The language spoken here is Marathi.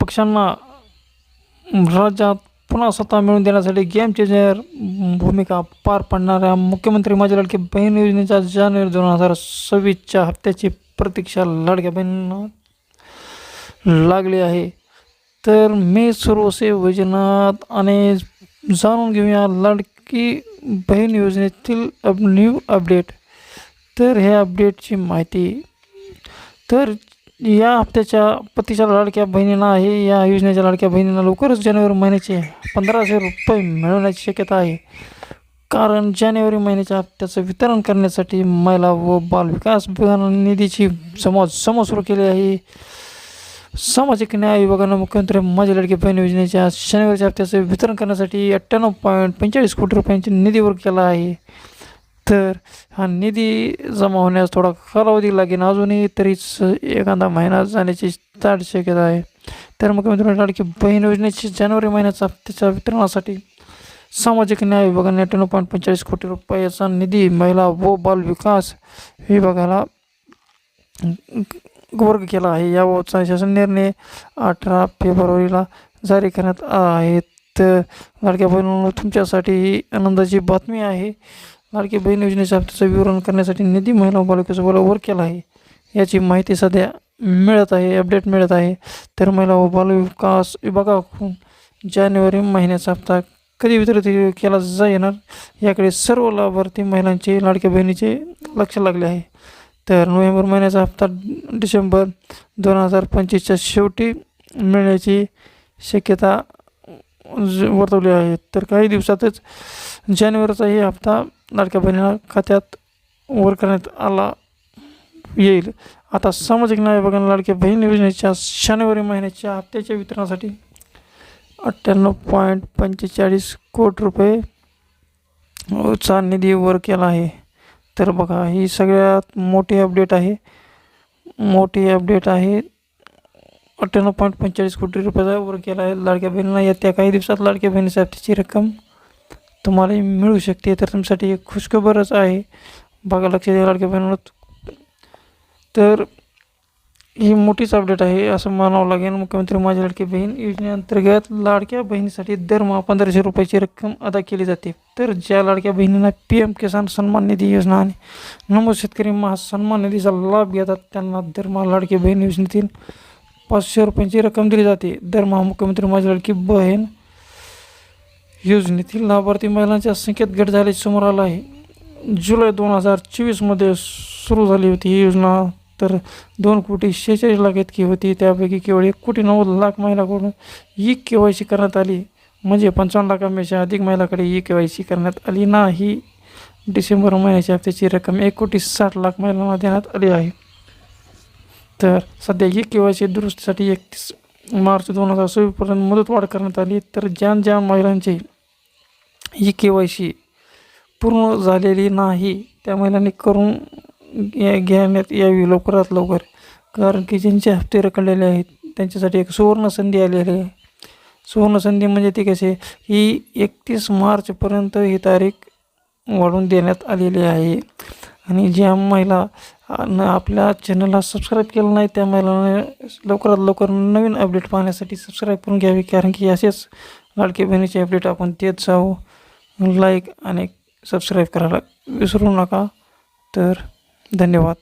पक्षांना राज्यात पुन्हा सत्ता मिळवून देण्यासाठी गेम चेंजर भूमिका पार पाडणाऱ्या मुख्यमंत्री माझी लाडकी बहीण योजनेच्या जानेवारी दोन हजार सव्वीसच्या हप्त्याची प्रतीक्षा लाडक्या बहिणींना लागली आहे. तर मी सर्वसे वैजनाथ आणि जाणून घेऊया लाडकी बहीण योजनेतील अब न्यू अपडेट तर ह्या अपडेटची माहिती तर या हप्त्याच्या पतीच्या लाडक्या बहिणींना आहे. या योजनेच्या लाडक्या बहिणींना लवकरच जानेवारी महिन्याचे पंधराशे रुपये मिळवण्याची शक्यता आहे. कारण जानेवारी महिन्याच्या हप्त्याचं वितरण करण्यासाठी महिला व बालविकास विभागानं निधीची समाज समज सुरू केली आहे. सामाजिक न्याय विभागानं मुख्यमंत्री माझ्या लडकी बहीण योजनेच्या शनिवारच्या हप्त्याचं वितरण करण्यासाठी अठ्ठ्याण्णव पॉईंट पंचेचाळीस कोटी रुपयांची निधीवर केला आहे. तर हा निधी जमा होण्यास थोडा कालावधी लागेल. अजूनही तरीच एखादा महिना जाण्याची दाट शक्यता आहे. तर मुख्यमंत्री लाडकी बहीण योजनेची जानेवारी महिन्याचा हप्त्याच्या वितरणासाठी सामाजिक न्याय विभागाने अठ्ठ्याण्णव पॉईंट पंचेचाळीस कोटी रुपयाचा निधी महिला व बाल विकास विभागाला वर्ग केला आहे. याबाबतचा शासन निर्णय अठरा फेब्रुवारीला जारी करण्यात आला आहे. तर लाडक्या बहिणींनो तुमच्यासाठी ही आनंदाची बातमी आहे. लाडकी बहीण योजनेच्या हप्त्याचं विवरण करण्यासाठी निधी महिला व बालविकास केला आहे. याची माहिती सध्या मिळत आहे अपडेट मिळत आहे. तर महिला व बालविकास विभागाकडून जानेवारी महिन्याचा हप्ता कधी वितरित केला जा येणार याकडे सर्व लाभार्थी महिलांचे लाडक्या बहिणीचे लक्ष लागले आहे. तर नोव्हेंबर महिन्याचा हप्ता डिसेंबर दोन हजार पंचवीसच्या शेवटी मिळण्याची शक्यता वर्तवले आहेत तर काही दिवसातच जानेवारीचाही हप्ता लाडक्या बहिणीला खात्यात वर करण्यात आला येईल. आता सामाजिक न्याय विभागाने लाडक्या बहीण योजनेच्या शनिवारी महिन्याच्या हप्त्याच्या वितरणासाठी अठ्ठ्याण्णव पॉईंट पंचेचाळीस कोटी रुपये चा निधी वर केला आहे. तर बघा ही सगळ्यात मोठी अपडेट आहे. मोठी अपडेट आहे. अठ्ठ्याण्णव पॉईंट पंचेचाळीस कोटी रुपयाचा वर केला आहे. लाडक्या बहिणीला येत्या काही दिवसात लाडक्या बहिणीसाठीची रक्कम तुम्हाला मिळू शकते. तर तुमच्यासाठी एक खुशखबरच आहे. बघा लक्ष द्या लाडक्या बहिणीला. तर ही मोठीच अपडेट आहे असं म्हणावं लागेल. मुख्यमंत्री माझी लाडकी बहीण योजनेअंतर्गत लाडक्या बहिणीसाठी दरमहा पंधराशे रुपयाची रक्कम अदा केली जाते. तर ज्या लाडक्या बहिणींना पी एम किसान सन्मान निधी योजना आणि नमो शेतकरी महासन्मान निधीचा लाभ घेतात त्यांना दरमहा लाडकी बहीण योजनेतील पाचशे रुपयांची रक्कम दिली जाते. दरमहा मुख्यमंत्री माझी लडकी बहीण योजनेतील लाभार्थी महिलांच्या संख्येत घट झाल्याचे समोर आलं आहे. जुलै दोन हजार चोवीसमध्ये सुरू झाली होती ही योजना. तर दोन कोटी शेहेचाळीस लाख इतकी होती. त्यापैकी केवळ एक कोटी नव्वद लाख महिलाकडून ई के वाय सी करण्यात आली. म्हणजे पंचावन्न लाखांपेक्षा अधिक महिलाकडे ई के वाय सी करण्यात आली नाही. डिसेंबर महिन्याच्या हप्त्याची रक्कम एक कोटी साठ लाख महिलांना देण्यात आली आहे. तर सध्या ई के वाय सी दुरुस्तीसाठी एकतीस मार्च दोन हजार सव्वीसपर्यंत मुदतवाढ करण्यात आली. तर ज्या ज्या महिलांची ई के वाय सी पूर्ण झालेली नाही त्या महिलांनी करून घेण्यात यावी लवकरात लवकर. कारण की ज्यांचे हप्ते रखडलेले आहेत त्यांच्यासाठी एक सुवर्ण संधी आलेली आहे. सुवर्ण संधी म्हणजे ती कशी? ही एकतीस मार्चपर्यंत ही तारीख वाढवून देण्यात आलेली आहे. आणि ज्या महिला न आपल्या चॅनलला सबस्क्राईब केलं नाही त्या महिलांना लवकरात लवकर नवीन अपडेट पाहण्यासाठी सबस्क्राईब करून घ्यावी. कारण की असेच लाडके बहिणीचे अपडेट आपण देत जाऊ. लाईक आणि सबस्क्राईब करायला विसरू नका. तर धन्यवाद.